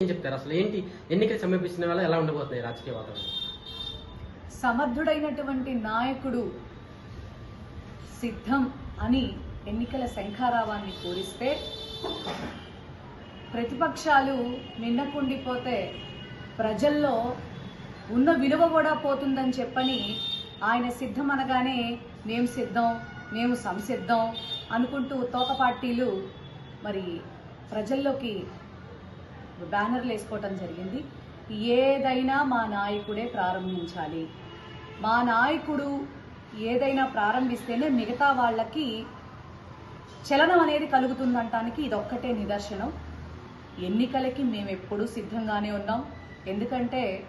ఏం చెప్తారు? అసలు ఏంటి? ఎన్నికలు సమీపిస్తున్న వల్ల ఎలా ఉండబోతున్నాయి రాజకీయ వాతావరణం? సమర్థుడైనటువంటి నాయకుడు సిద్ధం అని ఎన్నికల శంఖారావాన్ని పూరిస్తే ప్రతిపక్షాలు నిన్నకుండిపోతే ప్రజల్లో ఉన్న విలువ కూడా పోతుందని చెప్పని ఆయన సిద్ధం అనగానే మేము సిద్ధం మేము సంసిద్ధం అనుకుంటూ తోక పార్టీలు మరి ప్రజల్లోకి బ్యానర్లు వేసుకోవటం జరిగింది. ఏదైనా మా నాయకుడే ప్రారంభించాలి. మా నాయకుడు ఏదైనా ప్రారంభిస్తేనే మిగతా వాళ్ళకి చలనం అనేది కలుగుతుందంటానికి ఇదొక్కటే నిదర్శనం. ఎన్నికలకి మేము ఎప్పుడూ సిద్ధంగానే ఉన్నాం. ఎందుకంటే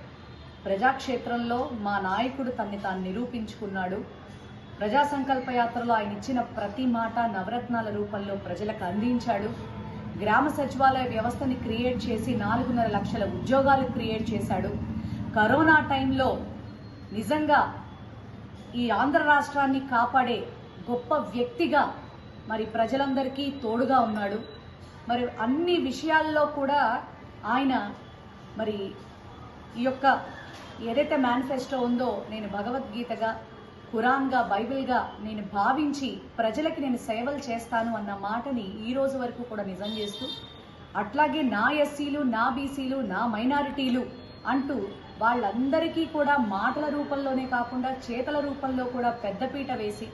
ప్రజాక్షేత్రంలో మా నాయకుడు తన్ని తాను నిరూపించుకున్నాడు. ప్రజా సంకల్ప యాత్రలో ఆయన ఇచ్చిన ప్రతి మాట నవరత్నాల రూపంలో ప్రజలకు అందించాడు. గ్రామ సచివాలయ వ్యవస్థని క్రియేట్ చేసి నాలుగున్నర లక్షల ఉద్యోగాలు క్రియేట్ చేశాడు. కరోనా టైంలో నిజంగా ఈ ఆంధ్ర రాష్ట్రాన్ని కాపాడే గొప్ప వ్యక్తిగా మరి ప్రజలందరికీ తోడుగా ఉన్నాడు. మరి అన్ని విషయాల్లో కూడా ఆయన మరి ఈ యొక్క ఏదైతే మేనిఫెస్టో ఉందో నేను భగవద్గీతగా ఖురాన్గా బైబిల్గా నేను భావించి ప్రజలకి నేను సేవలు చేస్తాను అన్న మాటని ఈ రోజు వరకు కూడా నిజం చేస్తూ అట్లాగే నా ఎస్సీలు నా బీసీలు నా మైనారిటీలు అంటూ వాళ్ళందరికీ కూడా మాటల రూపంలోనే కాకుండా చేతల రూపంలో కూడా పెద్దపీట వేసి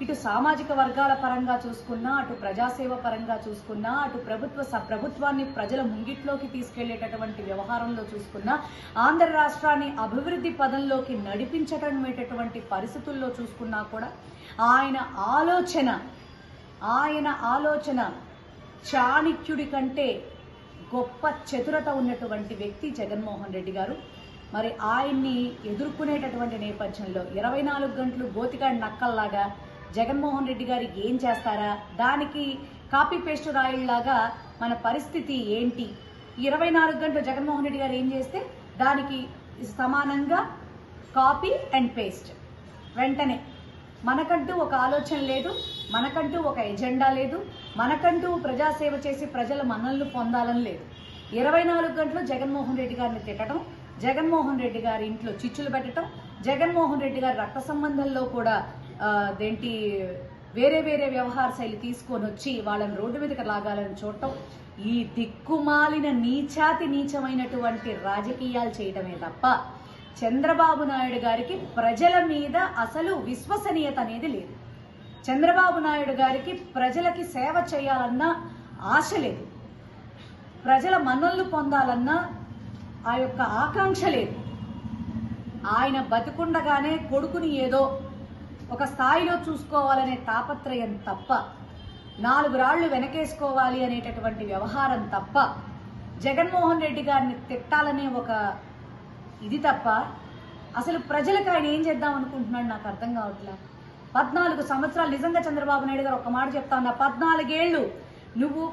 ఇటు సామాజిక వర్గాల పరంగా చూసుకున్నా అటు ప్రజాసేవ పరంగా చూసుకున్నా అటు ప్రభుత్వ స- ప్రభుత్వాన్ని ప్రజల ముంగిట్లోకి తీసుకెళ్ళేటటువంటి వ్యవహారంలో చూసుకున్నా ఆంధ్ర రాష్ట్రాన్ని అభివృద్ధి పదంలోకి నడిపించటమేటటువంటి పరిస్థితుల్లో చూసుకున్నా కూడా ఆయన ఆలోచన ఆయన ఆలోచన చాణిక్యుడి కంటే గొప్ప చతురత ఉన్నటువంటి వ్యక్తి జగన్మోహన్ రెడ్డి గారు. మరి ఆయన్ని ఎదుర్కొనేటటువంటి నేపథ్యంలో ఇరవై నాలుగు గంటలు గోతికాడి నక్కల్లాగా జగన్మోహన్ రెడ్డి గారు ఏం చేస్తారా? దానికి కాపీ పేస్ట్ రాయిల్లాగా మన పరిస్థితి ఏంటి? ఇరవై నాలుగు గంటలు జగన్మోహన్ రెడ్డి గారు ఏం చేస్తే దానికి సమానంగా కాపీ అండ్ పేస్ట్. వెంటనే మనకంటూ ఒక ఆలోచన లేదు మనకంటూ ఒక ఎజెండా లేదు మనకంటూ ప్రజాసేవ చేసి ప్రజల మనల్ని పొందాలని లేదు. ఇరవై నాలుగు గంటలు జగన్మోహన్ రెడ్డి గారిని తిట్టడం జగన్మోహన్ రెడ్డి గారి ఇంట్లో చిచ్చులు పెట్టడం జగన్మోహన్ రెడ్డి గారి రక్త సంబంధంలో కూడా అదేంటి దేంటి వేరే వేరే వ్యవహార శైలి తీసుకొని వచ్చి వాళ్ళని రోడ్డు మీదకి లాగాలని చూడటం ఈ దిక్కుమాలిన నీచాతి నీచమైనటువంటి రాజకీయాలు చేయటమే తప్ప చంద్రబాబు నాయుడు గారికి ప్రజల మీద అసలు విశ్వసనీయత అనేది లేదు. చంద్రబాబు నాయుడు గారికి ప్రజలకి సేవ చేయాలన్న ఆశ లేదు. ప్రజల మన్నలు పొందాలన్న ఆ యొక్క ఆకాంక్ష లేదు. ఆయన బతికుండగానే కొడుకుని ఏదో ఒక స్థాయిలో చూసుకోవాలనే తాపత్రయం తప్ప నాలుగు రాళ్ళు వెనకేసుకోవాలి అనేటటువంటి వ్యవహారం తప్ప జగన్మోహన్ రెడ్డి గారిని తిట్టాలనే ఒక ఇది తప్ప అసలు ప్రజలకు ఆయన ఏం చేద్దాం అనుకుంటున్నాడు నాకు అర్థం కావట్లా? పద్నాలుగు సంవత్సరాలు నిజంగా చంద్రబాబు నాయుడు గారు ఒక మాట చెప్తా ఉన్నా పద్నాలుగేళ్ళు నువ్వు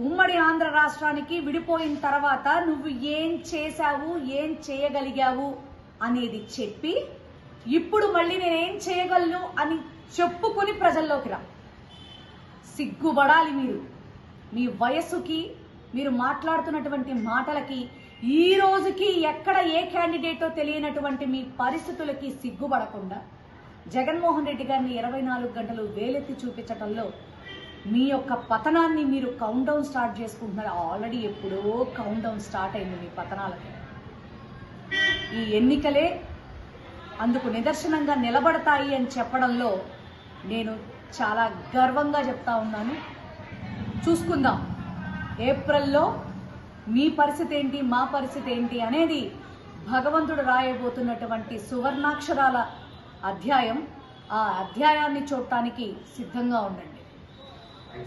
ఉమ్మడి ఆంధ్ర రాష్ట్రానికి విడిపోయిన తర్వాత నువ్వు ఏం చేశావు ఏం చేయగలిగావు అనేది చెప్పి ఇప్పుడు మళ్ళీ నేనేం చేయగలను అని చెప్పుకొని ప్రజల్లోకి రా. సిగ్గుపడాలి మీరు. మీ వయస్సుకి మీరు మాట్లాడుతున్నటువంటి మాటలకి ఈ రోజుకి ఎక్కడ ఏ క్యాండిడేటో తెలియనటువంటి మీ పరిస్థితులకి సిగ్గుపడకుండా జగన్మోహన్ రెడ్డి గారిని ఇరవై నాలుగు గంటలు వేలెత్తి చూపించటంలో మీ యొక్క పతనాన్ని మీరు కౌంట్ డౌన్ స్టార్ట్ చేసుకుంటున్నారు. ఆల్రెడీ ఎప్పుడో కౌంట్ డౌన్ స్టార్ట్ అయింది మీ పతనాలకి. ఈ ఎన్నికలే అందుకు నిదర్శనంగా నిలబడతాయి అని చెప్పడంలో నేను చాలా గర్వంగా చెప్తా ఉన్నాను. చూసుకుందాం. ఏప్రిల్లో మీ పరిస్థితి ఏంటి మా పరిస్థితి ఏంటి అనేది భగవంతుడు రాయబోతున్నటువంటి సువర్ణాక్షరాల అధ్యాయం. ఆ అధ్యాయాన్ని చూడటానికి సిద్ధంగా ఉండండి.